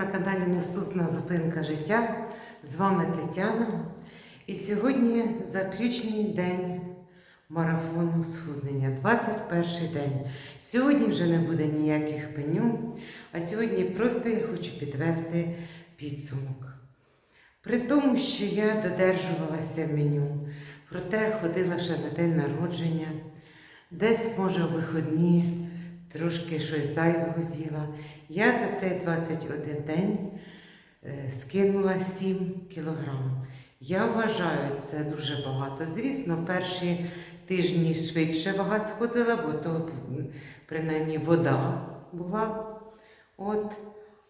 На каналі Наступна зупинка життя. З вами Тетяна. І сьогодні заключний день марафону схуднення, 21 день. Сьогодні вже не буде ніяких пеню, а сьогодні просто я хочу підвести підсумок. При тому, що я додержувалася меню, проте ходила ще на день народження, десь, може, в виходні трошки щось зайвого з'їла. Я за цей 21 день е, скинула 7 кілограм. Я вважаю, це дуже багато. Звісно, перші тижні швидше вага сходила, бо то принаймні вода була. От.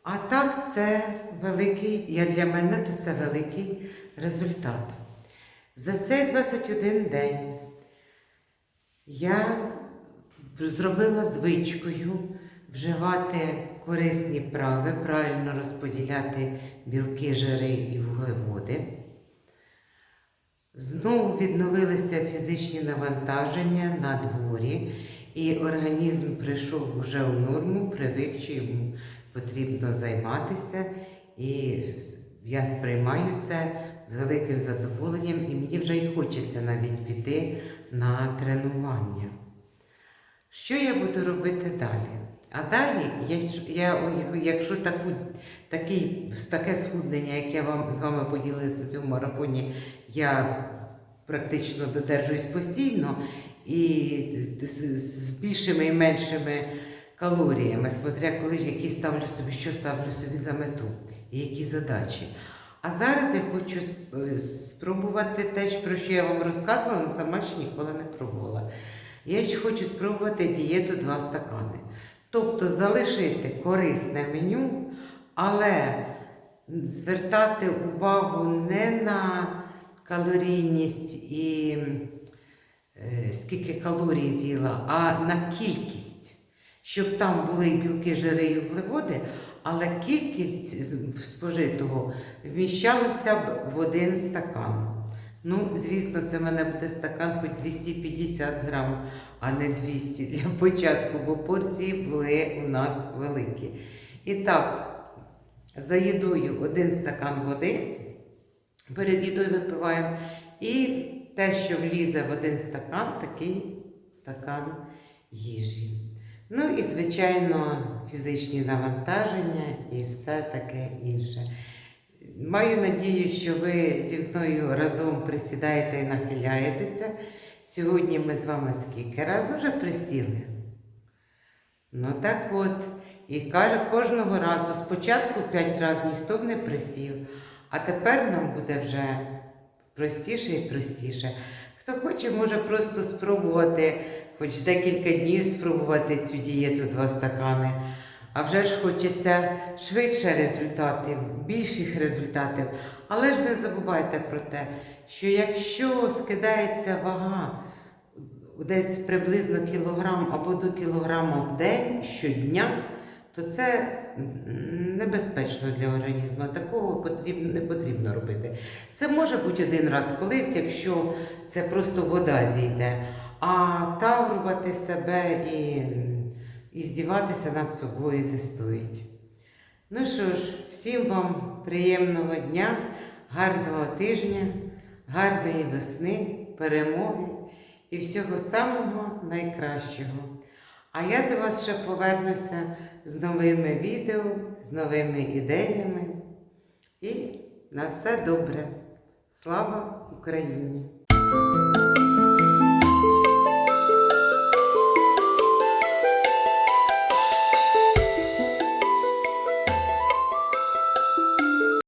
А так це великий, я для мене то це великий результат. За цей 21 день я зробила звичкою вживати корисні прави, правильно розподіляти білки, жири і вуглеводи. Знову відновилися фізичні навантаження на дворі, і організм прийшов вже у норму, привик, що йому потрібно займатися. І я сприймаю це з великим задоволенням, і мені вже й хочеться навіть піти на тренування. Що я буду робити далі? А далі, я, якщо таку, такий, таке схуднення, яке я вам, з вами поділилася в цьому марафоні, я практично додержуюсь постійно і з, з більшими і меншими калоріями, смотря коли які ставлю собі, що ставлю собі за мету і які задачі. А зараз я хочу спробувати те, про що я вам розказувала, але сама ще ніколи не пробувала. Я ще хочу спробувати дієту два стакани. Тобто залишити корисне меню, але звертати увагу не на калорійність і е, скільки калорій з'їла, а на кількість, щоб там були і білки, жири і вуглеводи, але кількість спожитого вміщалася б в один стакан. Ну, звісно, це в мене буде стакан хоч 250 грам, а не 200 для початку, бо порції були у нас великі. І так, за їдою один стакан води, перед їдою випиваємо, і те, що влізе в один стакан, такий стакан їжі. Ну і, звичайно, фізичні навантаження і все таке інше. Маю надію, що ви зі мною разом присідаєте і нахиляєтеся. Сьогодні ми з вами скільки разів вже присіли? Ну так от, і каже, кожного разу спочатку п'ять разів ніхто б не присів, а тепер нам буде вже простіше і простіше. Хто хоче, може просто спробувати хоч декілька днів спробувати цю дієту два стакани. А вже ж хочеться швидше результатів, більших результатів. Але ж не забувайте про те, що якщо скидається вага десь приблизно кілограм або до кілограма в день щодня, то це небезпечно для організму. Такого потрібно, не потрібно робити. Це може бути один раз колись, якщо це просто вода зійде. А таврувати себе і, і здіватися над собою не стоїть. Ну що ж, всім вам приємного дня, гарного тижня, гарної весни, перемоги і всього самого найкращого. А я до вас ще повернуся з новими відео, з новими ідеями. І на все добре. Слава Україні!